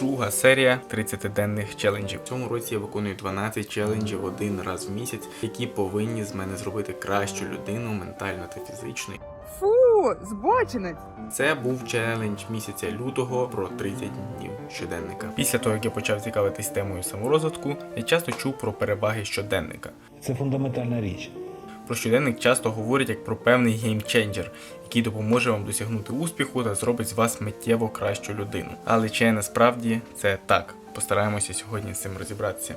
Друга серія 30-денних челенджів. В цьому році я виконую 12 челенджів один раз в місяць, які повинні з мене зробити кращу людину ментально та фізично. Фу, збочинець. Це був челендж місяця лютого про 30 днів щоденника. Після того, як я почав цікавитись темою саморозвитку, я часто чув про переваги щоденника. Це фундаментальна річ. Про щоденник часто говорять як про певний геймченджер, який допоможе вам досягнути успіху та зробить з вас миттєво кращу людину. Але чи насправді це так? Постараємося сьогодні з цим розібратися.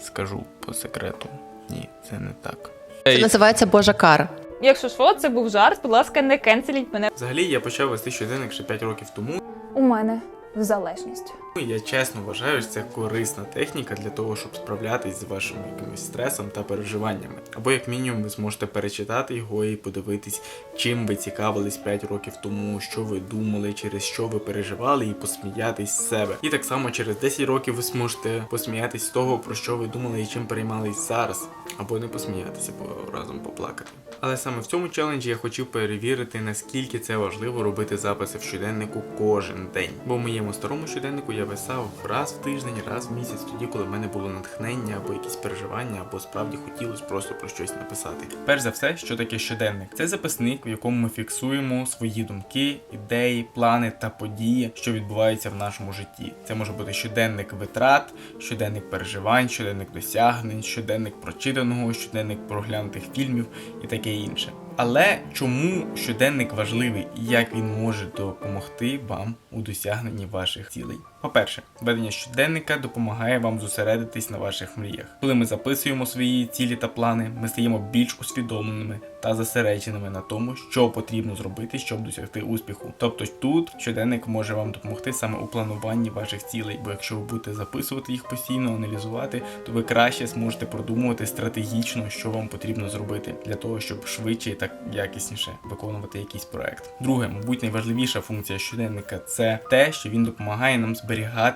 Скажу по секрету, ні, це не так. Це називається Божа кара. Якщо що, це був жарт, будь ласка, не кенселіть мене. Взагалі я почав вести щоденник ще 5 років тому. У мене в залежність. Ну, Я чесно вважаю, що це корисна техніка для того, щоб справлятись з вашим якимось стресом та переживаннями. Або як мінімум ви зможете перечитати його і подивитись, чим ви цікавились 5 років тому, що ви думали, через що ви переживали, і посміятись з себе. І так само через 10 років ви зможете посміятись з того, про що ви думали і чим переймались зараз, або не посміятися, або разом поплакати. Але саме в цьому челенджі я хотів перевірити, наскільки це важливо робити записи в щоденнику кожен день. Бо в моєму старому щоденнику я писав раз в тиждень, раз в місяць, тоді, коли в мене було натхнення або якісь переживання, або справді хотілося просто про щось написати. Перш за все, що таке щоденник? Це записник, в якому ми фіксуємо свої думки, ідеї, плани та події, що відбуваються в нашому житті. Це може бути щоденник витрат, щоденник переживань, щоденник досягнень, щоденник прочитаного, щоденник проглянутих фільмів і таке інше. Але чому щоденник важливий і як він може допомогти вам у досягненні ваших цілей? По-перше, ведення щоденника допомагає вам зосередитись на ваших мріях. Коли ми записуємо свої цілі та плани, ми стаємо більш усвідомленими та зосередженими на тому, що потрібно зробити, щоб досягти успіху. Тобто тут щоденник може вам допомогти саме у плануванні ваших цілей, бо якщо ви будете записувати їх постійно, аналізувати, то ви краще зможете продумувати стратегічно, що вам потрібно зробити для того, щоб швидше і так якісніше виконувати якийсь проект. Друге, мабуть, найважливіша функція щоденника це те, що він допомагає нам зберігати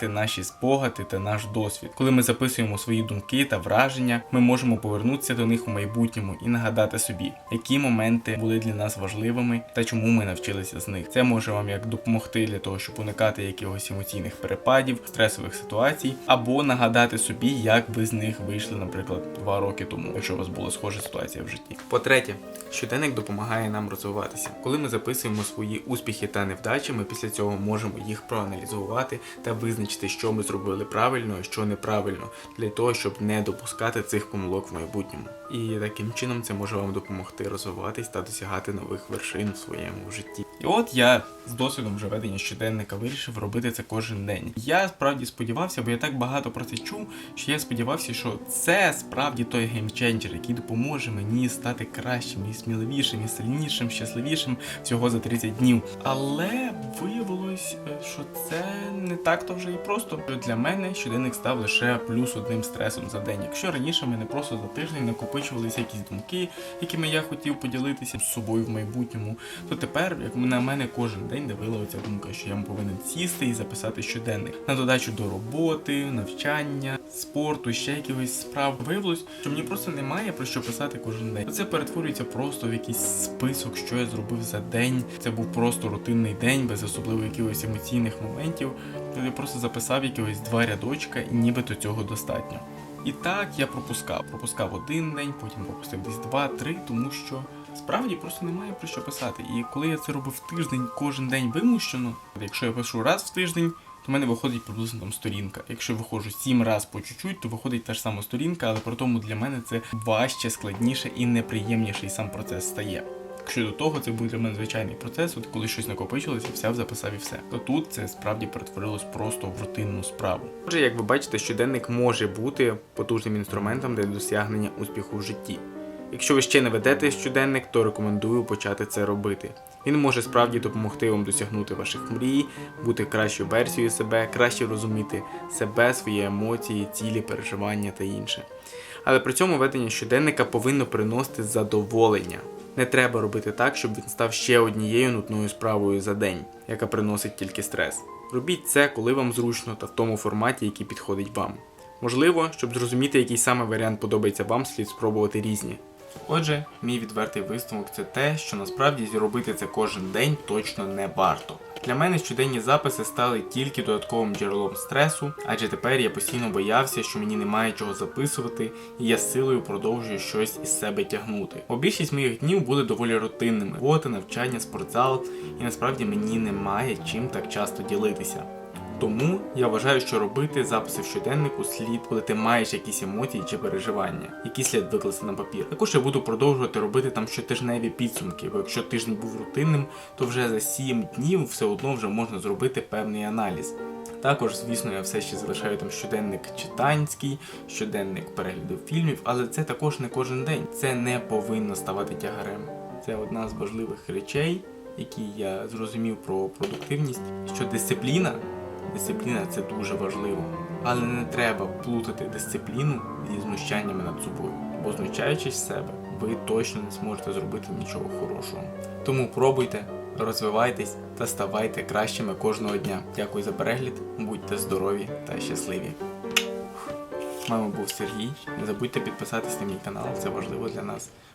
наші спогади та наш досвід. Коли ми записуємо свої думки та враження, ми можемо повернутися до них у майбутньому і нагадати собі, які моменти були для нас важливими та чому ми навчилися з них. Це може вам як допомогти для того, щоб уникати якихось емоційних перепадів, стресових ситуацій, або нагадати собі, як ви з них вийшли, наприклад, два роки тому, якщо у вас була схожа ситуація в житті. По-третє, щоденник допомагає нам розвиватися. Коли ми записуємо свої успіхи та невдачі, ми після цього можемо їх проаналізувати та визначити, що ми зробили правильно, а що неправильно, для того, щоб не допускати цих помилок в майбутньому. І таким чином це може вам допомогти розвиватись та досягати нових вершин в своєму житті. І от я з досвідом вже ведення щоденника вирішив робити це кожен день. Я справді сподівався, бо я так багато про це чув, що я сподівався, що це справді той геймченджер, який допоможе мені стати кращим і сміливішим, і сильнішим, щасливішим всього за 30 днів. Але виявилось, е, що це не так то вже і просто. Для мене щоденник став лише плюс одним стресом за день. Якщо раніше мене просто за тиждень накопичувалися якісь думки, якими я хотів поділитися з собою в майбутньому, то тепер, як на мене кожен день давила оця думка, що я повинен сісти і записати щоденник на додачу до роботи, навчання, спорту, ще якихось справ. Виявилось, що мені просто немає про що писати кожен день. Це перетворюється просто в якийсь список, що я зробив за день. Це був просто рутинний день, без особливо якихось емоційних моментів. Я просто записав якогось два рядочка, і нібито цього достатньо. І так я пропускав. Пропускав один день, потім пропустив десь два-три, тому що справді просто немає про що писати. І коли я це робив тиждень, кожен день вимущено, якщо я пишу раз в тиждень, то в мене виходить приблизно там сторінка. Якщо я виходжу сім раз по чуть-чуть, то виходить та ж сама сторінка, але при тому для мене це важче, складніше і неприємніший сам процес стає. Якщо до того це був для мене звичайний процес, от коли щось накопичилося, взяв, записав і все. То тут це справді перетворилось просто в рутинну справу. Отже, як ви бачите, щоденник може бути потужним інструментом для досягнення успіху в житті. Якщо ви ще не ведете щоденник, то рекомендую почати це робити. Він може справді допомогти вам досягнути ваших мрій, бути кращою версією себе, краще розуміти себе, свої емоції, цілі, переживання та інше. Але при цьому ведення щоденника повинно приносити задоволення. Не треба робити так, щоб він став ще однією нудною справою за день, яка приносить тільки стрес. Робіть це, коли вам зручно та в тому форматі, який підходить вам. Можливо, щоб зрозуміти, який саме варіант подобається вам, слід спробувати різні. Отже, мій відвертий висновок це те, що насправді зробити це кожен день точно не варто. Для мене щоденні записи стали тільки додатковим джерелом стресу, адже тепер я постійно боявся, що мені немає чого записувати, і я силою продовжую щось із себе тягнути. Бо більшість моїх днів були доволі рутинними: робота, навчання, спортзал, і насправді мені немає чим так часто ділитися. Тому я вважаю, що робити записи в щоденнику слід, коли ти маєш якісь емоції чи переживання, які слід викласти на папір. Також я буду продовжувати робити там щотижневі підсумки, бо якщо тиждень був рутинним, то вже за 7 днів все одно вже можна зробити певний аналіз. Також, звісно, я все ще залишаю там щоденник читанський, щоденник перегляду фільмів, але це також не кожен день. Це не повинно ставати тягарем. Це одна з важливих речей, які я зрозумів про продуктивність, що дисципліна Дисципліна це дуже важливо. Але не треба плутати дисципліну зі знущаннями над собою. Бо знущаючись з себе, ви точно не зможете зробити нічого хорошого. Тому пробуйте, розвивайтесь та ставайте кращими кожного дня. Дякую за перегляд, будьте здорові та щасливі. З вами був Сергій. Не забудьте підписатись на мій канал, це важливо для нас.